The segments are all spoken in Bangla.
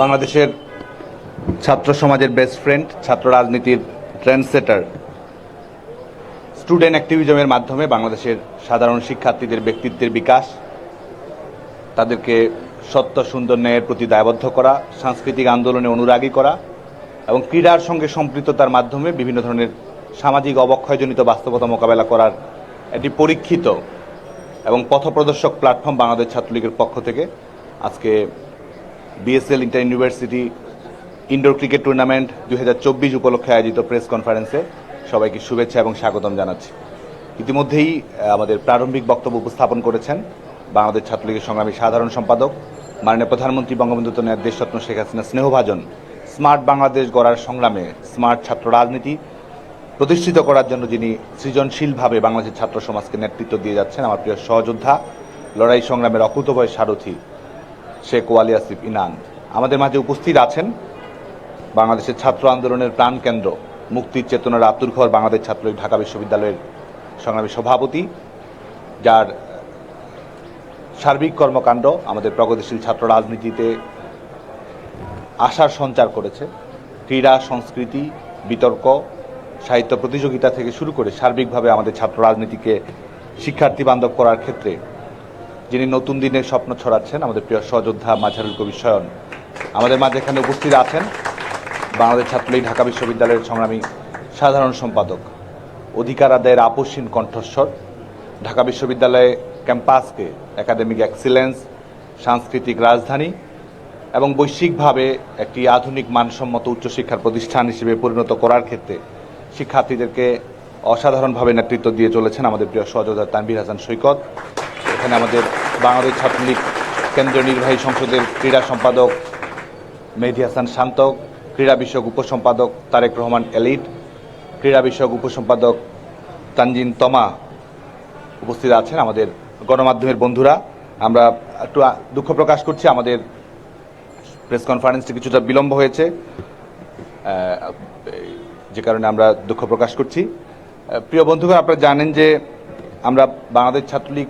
বাংলাদেশের ছাত্র সমাজের বেস্ট ফ্রেন্ড ছাত্র রাজনীতির ট্রেন্ডসেটার স্টুডেন্ট অ্যাক্টিভিজমের মাধ্যমে বাংলাদেশের সাধারণ শিক্ষার্থীদের ব্যক্তিত্বের বিকাশ, তাদেরকে সত্য, সুন্দর ন্যায়ের প্রতি দায়বদ্ধ করা, সাংস্কৃতিক আন্দোলনে অনুরাগী করা এবং ক্রীড়ার সঙ্গে সম্পৃক্ততার মাধ্যমে বিভিন্ন ধরনের সামাজিক অবক্ষয়জনিত বাস্তবতা মোকাবেলা করার একটি পরীক্ষিত এবং পথপ্রদর্শক প্ল্যাটফর্ম বাংলাদেশ ছাত্রলীগের পক্ষ থেকে আজকে BSL inter university indoor cricket tournament দুই উপলক্ষে আয়োজিত প্রেস কনফারেন্সে সবাইকে শুভেচ্ছা এবং স্বাগতম জানাচ্ছি। ইতিমধ্যেই আমাদের প্রারম্ভিক বক্তব্য উপস্থাপন করেছেন বাংলাদেশ ছাত্রলীগের সংগ্রামী সাধারণ সম্পাদক, মাননীয় প্রধানমন্ত্রী বঙ্গবন্ধু তনয়ের দেশরত্ন শেখ হাসিনা স্নেহভাজন, স্মার্ট বাংলাদেশ গড়ার সংগ্রামে স্মার্ট ছাত্র রাজনীতি প্রতিষ্ঠিত করার জন্য যিনি সৃজনশীলভাবে বাংলাদেশের ছাত্র সমাজকে নেতৃত্ব দিয়ে যাচ্ছেন, আমার প্রিয় সহযোদ্ধা, লড়াই সংগ্রামের অকুতভয় সারথী শেখ ওয়ালি আসিফ ইনান আমাদের মাঝে উপস্থিত আছেন বাংলাদেশের ছাত্র আন্দোলনের প্রাণকেন্দ্র মুক্তির চেতনার আব্দুল খবর বাংলাদেশ ছাত্রলীগ ঢাকা বিশ্ববিদ্যালয়ের সংগ্রামী সভাপতি, যার সার্বিক কর্মকাণ্ড আমাদের প্রগতিশীল ছাত্র রাজনীতিতে আশার সঞ্চার করেছে। ক্রীড়া, সংস্কৃতি, বিতর্ক, সাহিত্য প্রতিযোগিতা থেকে শুরু করে সার্বিকভাবে আমাদের ছাত্র রাজনীতিকে শিক্ষার্থী বান্ধব করার ক্ষেত্রে যিনি নতুন দিনের স্বপ্ন ছড়াচ্ছেন, আমাদের প্রিয় সহযোদ্ধা মাঝারুল কবি শয়ন। আমাদের মাঝে এখানে উপস্থিত আছেন বাংলাদেশ ছাত্রলীগ ঢাকা বিশ্ববিদ্যালয়ের সংগ্রামী সাধারণ সম্পাদক অধিকার আদায়ের আপসীন কণ্ঠস্বর, ঢাকা বিশ্ববিদ্যালয়ে ক্যাম্পাসকে একাডেমিক এক্সিলেন্স, সাংস্কৃতিক রাজধানী এবং বৈশ্বিকভাবে একটি আধুনিক মানসম্মত উচ্চশিক্ষার প্রতিষ্ঠান হিসেবে পরিণত করার ক্ষেত্রে শিক্ষার্থীদেরকে অসাধারণভাবে নেতৃত্ব দিয়ে চলেছেন আমাদের প্রিয় সহযোদ্ধা তানবির হাসান সৈকত। এখানে আমাদের বাংলাদেশ ছাত্রলীগ কেন্দ্রীয় নির্বাহী সংসদের ক্রীড়া সম্পাদক মেহেদি হাসান শান্ত, ক্রীড়া বিষয়ক উপসম্পাদক তারেক রহমান এলিট, ক্রীড়া বিষয়ক উপসম্পাদক তানজিন তমা উপস্থিত আছেন আমাদের গণমাধ্যমের বন্ধুরা। আমরা একটু দুঃখ প্রকাশ করছি, আমাদের প্রেস কনফারেন্সটি কিছুটা বিলম্ব হয়েছে। যে কারণে আমরা দুঃখ প্রকাশ করছি। প্রিয় বন্ধুগণ, আপনারা জানেন যে আমরা বাংলাদেশ ছাত্রলীগ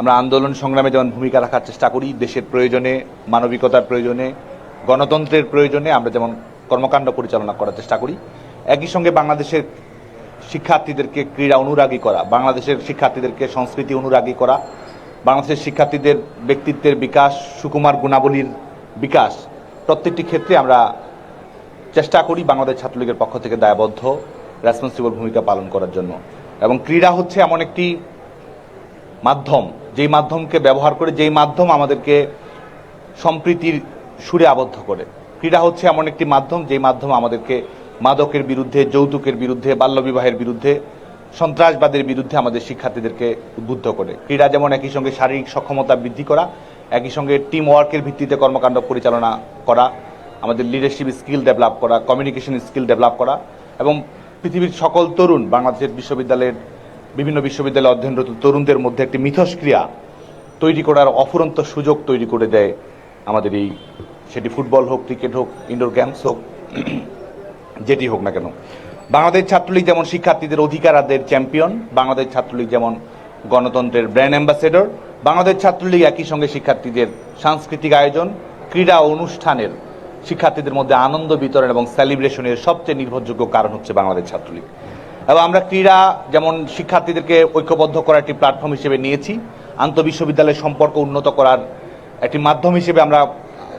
আমরা আন্দোলন সংগ্রামে যেমন ভূমিকা রাখার চেষ্টা করি, দেশের প্রয়োজনে, মানবিকতার প্রয়োজনে, গণতন্ত্রের প্রয়োজনে আমরা যেমন কর্মকাণ্ড পরিচালনা করার চেষ্টা করি, একই সঙ্গে বাংলাদেশের শিক্ষার্থীদেরকে ক্রীড়া অনুরাগী করা, বাংলাদেশের শিক্ষার্থীদেরকে সংস্কৃতি অনুরাগী করা, বাংলাদেশের শিক্ষার্থীদের ব্যক্তিত্বের বিকাশ, সুকুমার গুণাবলীর বিকাশ, প্রত্যেকটি ক্ষেত্রে আমরা চেষ্টা করি বাংলাদেশ ছাত্রলীগের পক্ষ থেকে দায়বদ্ধ রেসপন্সিবল ভূমিকা পালন করার জন্য। এবং ক্রীড়া হচ্ছে এমন একটি মাধ্যম যেই মাধ্যমকে ব্যবহার করে, যেই মাধ্যম আমাদেরকে সম্প্রীতির সুরে আবদ্ধ করে। ক্রীড়া হচ্ছে এমন একটি মাধ্যম, যেই মাধ্যম আমাদেরকে মাদকের বিরুদ্ধে, যৌতুকের বিরুদ্ধে, বাল্যবিবাহের বিরুদ্ধে, সন্ত্রাসবাদের বিরুদ্ধে আমাদের শিক্ষার্থীদেরকে উদ্বুদ্ধ করে। ক্রীড়া যেমন একই সঙ্গে শারীরিক সক্ষমতা বৃদ্ধি করা, একই সঙ্গে টিম ওয়ার্কের ভিত্তিতে কর্মকাণ্ড পরিচালনা করা, আমাদের লিডারশিপ স্কিল ডেভেলপ করা কমিউনিকেশন স্কিল ডেভেলপ করা, এবং পৃথিবীর সকল তরুণ, বাংলাদেশের বিশ্ববিদ্যালয়ের বিভিন্ন বিশ্ববিদ্যালয়ে অধ্যয়নরত তরুণদের মধ্যে একটি মিথস্ক্রিয়া তৈরি করার অফুরন্ত সুযোগ তৈরি করে দেয় আমাদের এই, সেটি ফুটবল হোক, ক্রিকেট হোক ইনডোর গেমস হোক, যেটি হোক না কেন। বাংলাদেশ ছাত্রলীগ যেমন শিক্ষার্থীদের অধিকার আদায়ের চ্যাম্পিয়ন বাংলাদেশ ছাত্রলীগ যেমন গণতন্ত্রের ব্র্যান্ড অ্যাম্বাসেডর বাংলাদেশ ছাত্রলীগ একই সঙ্গে শিক্ষার্থীদের সাংস্কৃতিক আয়োজন, ক্রীড়া অনুষ্ঠানের শিক্ষার্থীদের মধ্যে আনন্দ বিতরণ এবং সেলিব্রেশনের সবচেয়ে নির্ভরযোগ্য কারণ হচ্ছে বাংলাদেশ ছাত্রলীগ। এবং আমরা ক্রীড়া যেমন শিক্ষার্থীদেরকে ঐক্যবদ্ধ করার একটি প্ল্যাটফর্ম হিসেবে নিয়েছি আন্তঃবিশ্ববিদ্যালয়ের সম্পর্ক উন্নত করার একটি মাধ্যম হিসেবে আমরা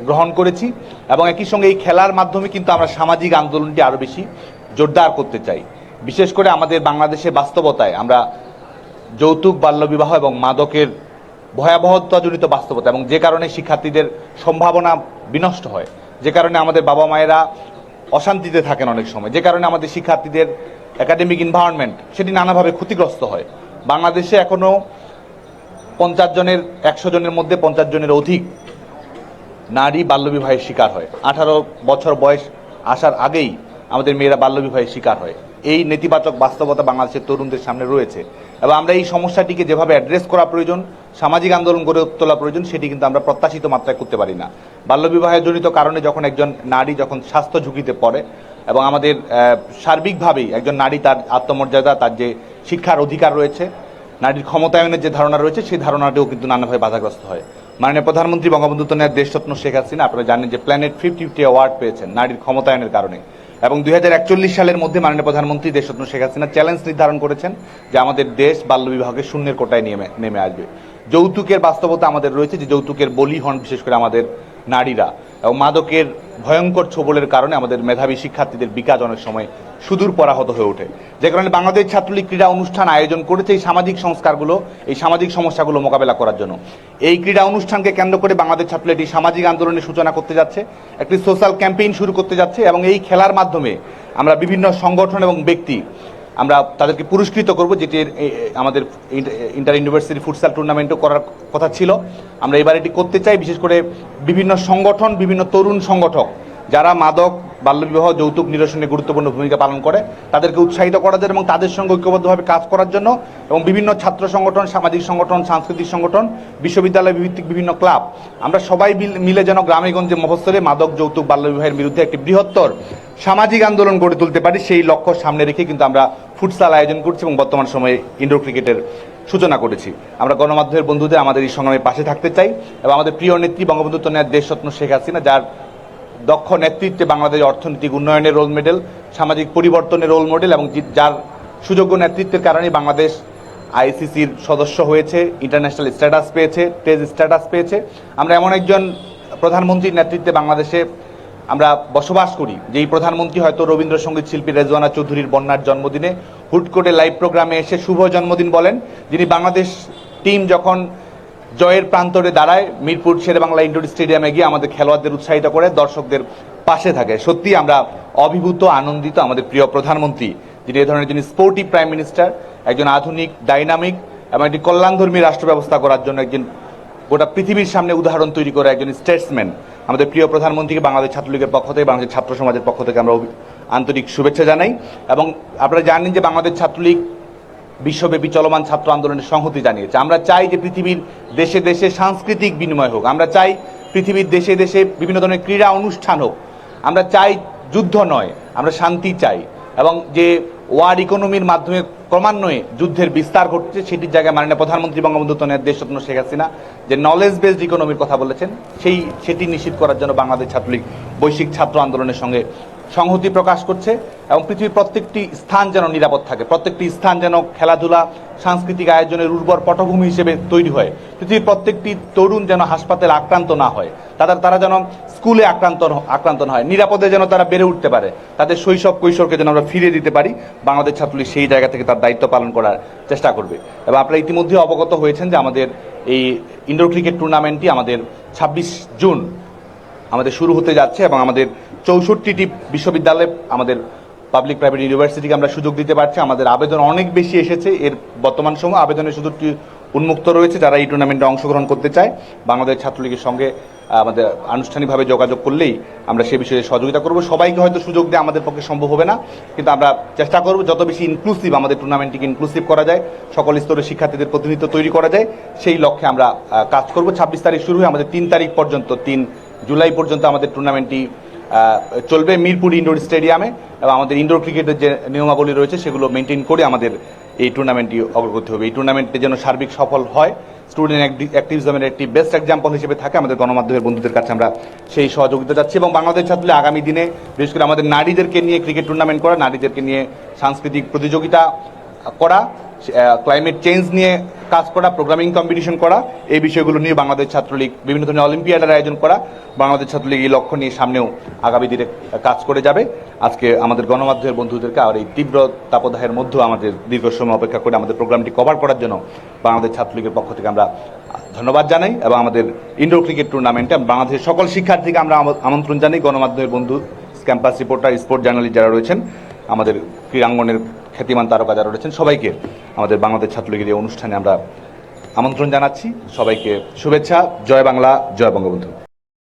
গ্রহণ করেছি এবং একই সঙ্গে এই খেলার মাধ্যমে কিন্তু আমরা সামাজিক আন্দোলনটি আরও বেশি জোরদার করতে চাই। বিশেষ করে আমাদের বাংলাদেশের বাস্তবতায় আমরা যৌতুক, বাল্যবিবাহ এবং মাদকের ভয়াবহতাজনিত বাস্তবতা এবং যে কারণে শিক্ষার্থীদের সম্ভাবনা বিনষ্ট হয়, যে কারণে আমাদের বাবা মায়েরা অশান্তিতে থাকেন অনেক সময়, যে কারণে আমাদের শিক্ষার্থীদের একাডেমিক এনভায়রনমেন্ট সেটি নানাভাবে ক্ষতিগ্রস্ত হয়। বাংলাদেশে এখনও পঞ্চাশ জনের, একশো জনের মধ্যে পঞ্চাশ জনের অধিক নারী বাল্যবিবাহের শিকার হয়। আঠারো বছর বয়স আসার আগেই আমাদের মেয়েরা বাল্যবিবাহের শিকার হয়। এই নেতিবাচক বাস্তবতা বাংলাদেশের তরুণদের সামনে রয়েছে। এবং আমরা এই সমস্যাটিকে যেভাবে অ্যাড্রেস করা প্রয়োজন, সামাজিক আন্দোলন গড়ে তোলা প্রয়োজন, সেটি কিন্তু আমরা প্রত্যাশিত মাত্রায় করতে পারি না। বাল্যবিবাহের জনিত কারণে যখন একজন নারী যখন স্বাস্থ্য ঝুঁকিতে পড়ে এবং আমাদের সার্বিকভাবেই একজন নারী তার আত্মমর্যাদা, তার যে শিক্ষার অধিকার রয়েছে, নারীর ক্ষমতায়নের যে ধারণা রয়েছে, সেই ধারণাটিও কিন্তু নানাভাবে বাধাগ্রস্ত হয়। মাননীয় প্রধানমন্ত্রী বঙ্গবন্ধু তনয়ের দেশরত্ন শেখ হাসিনা, আপনারা জানেন যে প্ল্যানেট ফিফটি ফিফটি অ্যাওয়ার্ড পেয়েছেন নারীর ক্ষমতায়নের কারণে। এবং দুই হাজার একচল্লিশ সালের মধ্যে মাননীয় প্রধানমন্ত্রী দেশরত্ন শেখ হাসিনা চ্যালেঞ্জ নির্ধারণ করেছেন যে আমাদের দেশ বাল্য বাল্যবিবাহকে শূন্যের কোটায় নেমে নেমে আসবে। যৌতুকের বাস্তবতা আমাদের রয়েছে, যে যৌতুকের বলি হন বিশেষ করে আমাদের নারীরা। এবং মাদকের ভয়ঙ্কর ছবলের কারণে আমাদের মেধাবী শিক্ষার্থীদের বিকাশ অনেক সময় সুদূর পরাহত হয়ে ওঠে। যে কারণে বাংলাদেশ ছাত্রলীগ ক্রীড়া অনুষ্ঠান আয়োজন করেছে এই সামাজিক সংস্কারগুলো, এই সামাজিক সমস্যাগুলো মোকাবেলা করার জন্য। এই ক্রীড়া অনুষ্ঠানকে কেন্দ্র করে বাংলাদেশ ছাত্রলীগ একটি সামাজিক আন্দোলনের সূচনা করতে যাচ্ছে, একটি সোশ্যাল ক্যাম্পেইন শুরু করতে যাচ্ছে এবং এই খেলার মাধ্যমে আমরা বিভিন্ন সংগঠন এবং ব্যক্তি আমরা তাদেরকে পুরস্কৃত করব, যেটি আমাদের ইন্টার ইউনিভার্সিটি ফুটসাল টুর্নামেন্টও করার কথা ছিল। আমরা এবার এটি করতে চাই, বিশেষ করে বিভিন্ন সংগঠন, বিভিন্ন তরুণ সংগঠক, যারা মাদক বাল্যবিবাহ, যৌতুক নিরসনে গুরুত্বপূর্ণ ভূমিকা পালন করে। তাদেরকে উৎসাহিত করার জন্য এবং তাদের সঙ্গে ঐক্যবদ্ধভাবে কাজ করার জন্য এবং বিভিন্ন ছাত্র সংগঠন, সামাজিক সংগঠন, সাংস্কৃতিক সংগঠন, বিশ্ববিদ্যালয় ভিত্তিক বিভিন্ন ক্লাব। আমরা সবাই মিল- যেন গ্রামে গঞ্জে মফস্বলে মাদক, যৌতুক, বাল্যবিবাহের বিরুদ্ধে একটি বৃহত্তর সামাজিক আন্দোলন গড়ে তুলতে পারি, সেই লক্ষ্য সামনে রেখে কিন্তু আমরা ফুটসাল আয়োজন করছি এবং বর্তমান সময়ে ইনডোর ক্রিকেটের সূচনা করেছি। আমরা গণমাধ্যমের বন্ধুদের আমাদের এই সংগ্রামে পাশে থাকতে চাই এবং আমাদের প্রিয় নেত্রী বঙ্গবন্ধু তনয়ার দেশরত্ন শেখ হাসিনা, যার দক্ষ নেতৃত্বে বাংলাদেশ অর্থনৈতিক উন্নয়নের রোল মডেল সামাজিক পরিবর্তনের রোল মডেল এবং যার সুযোগ্য নেতৃত্বের কারণে বাংলাদেশ আইসিসির সদস্য হয়েছে ইন্টারন্যাশনাল স্ট্যাটাস পেয়েছে টেজ স্ট্যাটাস পেয়েছে। আমরা এমন একজন প্রধানমন্ত্রীর নেতৃত্বে বাংলাদেশে আমরা বসবাস করি, যেই প্রধানমন্ত্রী হয়তো রবীন্দ্রসঙ্গীত শিল্পী রেজওয়ানা চৌধুরীর বন্যার জন্মদিনে হুট করে লাইভ প্রোগ্রামে এসে শুভ জন্মদিন বলেন। যিনি বাংলাদেশ টিম যখন জয়ের প্রান্তরে দাঁড়ায় মিরপুর শেরেবাংলা ইন্ডোর স্টেডিয়ামে গিয়ে আমাদের খেলোয়াড়দের উৎসাহিত করে, দর্শকদের পাশে থাকে। সত্যি আমরা অভিভূত, আনন্দিত আমাদের প্রিয় প্রধানমন্ত্রী, যিনি এ ধরনের যিনি স্পোর্টিভ প্রাইম মিনিস্টার একজন আধুনিক ডাইনামিক এবং একটি কল্যাণধর্মী রাষ্ট্র ব্যবস্থা করার জন্য একজন গোটা পৃথিবীর সামনে উদাহরণ তৈরি করে একজন স্টেটসম্যান আমাদের প্রিয় প্রধানমন্ত্রীকে বাংলাদেশ ছাত্রলীগের পক্ষ থেকে, বাংলাদেশ ছাত্র সমাজের পক্ষ থেকে আমরা আন্তরিক শুভেচ্ছা জানাই। এবং আপনারা জানেন যে বাংলাদেশ ছাত্রলীগ বিশ্বব্যাপী চলমান ছাত্র আন্দোলনের সংহতি জানিয়েছে। আমরা চাই যে পৃথিবীর দেশে দেশে সাংস্কৃতিক বিনিময় হোক। আমরা চাই পৃথিবীর দেশে দেশে বিভিন্ন ধরনের ক্রীড়া অনুষ্ঠান হোক। আমরা চাই যুদ্ধ নয়, আমরা শান্তি চাই। এবং যে ওয়ার্ড ইকোনমির মাধ্যমে ক্রমান্বয়ে যুদ্ধের বিস্তার ঘটছে, সেটির জায়গায় মাননীয় প্রধানমন্ত্রী বঙ্গবন্ধু তনের দেশরত্ন শেখ হাসিনা যে নলেজ বেসড ইকোনমির কথা বলেছেন, সেই, সেটি নিশ্চিত করার জন্য বাংলাদেশ ছাত্রলীগ বৈশ্বিক ছাত্র আন্দোলনের সঙ্গে সংহতি প্রকাশ করছে এবং পৃথিবীর প্রত্যেকটি স্থান যেন নিরাপদ থাকে। প্রত্যেকটি স্থান যেন খেলাধুলা, সাংস্কৃতিক আয়োজনের উর্বর পটভূমি হিসেবে তৈরি হয়। পৃথিবীর প্রত্যেকটি তরুণ যেন হাসপাতালে আক্রান্ত না হয়। তাদের, তারা যেন স্কুলে আক্রান্ত আক্রান্ত না হয়। নিরাপদে যেন তারা বেড়ে উঠতে পারে। তাদের শৈশব কৈশোরকে যেন আমরা ফিরিয়ে দিতে পারি। বাংলাদেশ ছাত্রলীগ সেই জায়গা থেকে তার দায়িত্ব পালন করার চেষ্টা করবে। এবং আপনারা ইতিমধ্যে অবগত হয়েছেন যে আমাদের এই ইন্ডোর ক্রিকেট টুর্নামেন্টটি আমাদের ছাব্বিশ জুন আমাদের শুরু হতে যাচ্ছে এবং আমাদের চৌষট্টিটি বিশ্ববিদ্যালয়ে আমাদের পাবলিক প্রাইভেট ইউনিভার্সিটিকে আমরা সুযোগ দিতে পারছি। আমাদের আবেদন অনেক বেশি এসেছে। এর বর্তমান সময় আবেদনের সুযোগটি উন্মুক্ত রয়েছে যারা এই টুর্নামেন্টে অংশগ্রহণ করতে চায়। বাংলাদেশ ছাত্রলীগের সঙ্গে আমাদের আনুষ্ঠানিকভাবে যোগাযোগ করলেই আমরা সে বিষয়ে সহযোগিতা করব। সবাইকে হয়তো সুযোগ দেওয়া আমাদের পক্ষে সম্ভব হবে না, কিন্তু আমরা চেষ্টা করব যত বেশি ইনক্লুসিভ আমাদের টুর্নামেন্টটিকে ইনক্লুসিভ করা যায়, সকল স্তরের শিক্ষার্থীদের প্রতিনিধিত্ব তৈরি করা যায়, সেই লক্ষ্যে আমরা কাজ করব। ছাব্বিশ তারিখ শুরু হয়ে আমাদের তিন তারিখ পর্যন্ত তিন জুলাই পর্যন্ত আমাদের টুর্নামেন্টটি চলবে মিরপুর ইনডোর স্টেডিয়ামে এবং আমাদের ইনডোর ক্রিকেটের যে নিয়মাবলী রয়েছে সেগুলো মেনটেন করে আমাদের এই টুর্নামেন্টটি অগ্রগতি হবে। এই টুর্নামেন্টে যেন সার্বিক সফল হয় স্টুডেন্ট অ্যাক্টিভিজমের একটি বেস্ট এক্সাম্পল হিসেবে থাকে, আমাদের গণমাধ্যমের বন্ধুদের কাছে আমরা সেই সহযোগিতা যাচ্ছি এবং বাংলাদেশ ছাত্রলী আগামী দিনে বিশেষ করে আমাদের নারীদেরকে নিয়ে ক্রিকেট টুর্নামেন্ট করা, নারীদেরকে নিয়ে সাংস্কৃতিক প্রতিযোগিতা করা ক্লাইমেট চেঞ্জ নিয়ে কাজ করা প্রোগ্রামিং কম্পিটিশন করা, এই বিষয়গুলো নিয়ে বাংলাদেশ ছাত্রলীগ, বিভিন্ন ধরনের অলিম্পিয়াডের আয়োজন করা, বাংলাদেশ ছাত্রলীগ এই লক্ষ্য নিয়ে সামনেও আগামী দিনে কাজ করে যাবে। আজকে আমাদের গণমাধ্যমের বন্ধুদেরকে আর এই তীব্র তাপদাহের মধ্যেও আমাদের দীর্ঘ সময় অপেক্ষা করে আমাদের প্রোগ্রামটি কভার করার জন্য বাংলাদেশ ছাত্রলীগের পক্ষ থেকে আমরা ধন্যবাদ জানাই এবং আমাদের ইনডোর ক্রিকেট টুর্নামেন্টে বাংলাদেশের সকল শিক্ষার্থীকে আমরা আমো- আমন্ত্রণ জানাই। গণমাধ্যমের বন্ধু ক্যাম্পাস রিপোর্টার স্পোর্ট জার্নালিস্ট যারা রয়েছেন, আমাদের ক্রীড়াঙ্গনের খ্যাতিমান তারকা যারা রয়েছেন, সবাইকে আমাদের বাংলাদেশ ছাত্রলীগের এই অনুষ্ঠানে আমরা আমন্ত্রণ জানাচ্ছি। সবাইকে শুভেচ্ছা, জয় বাংলা, জয় বঙ্গবন্ধু।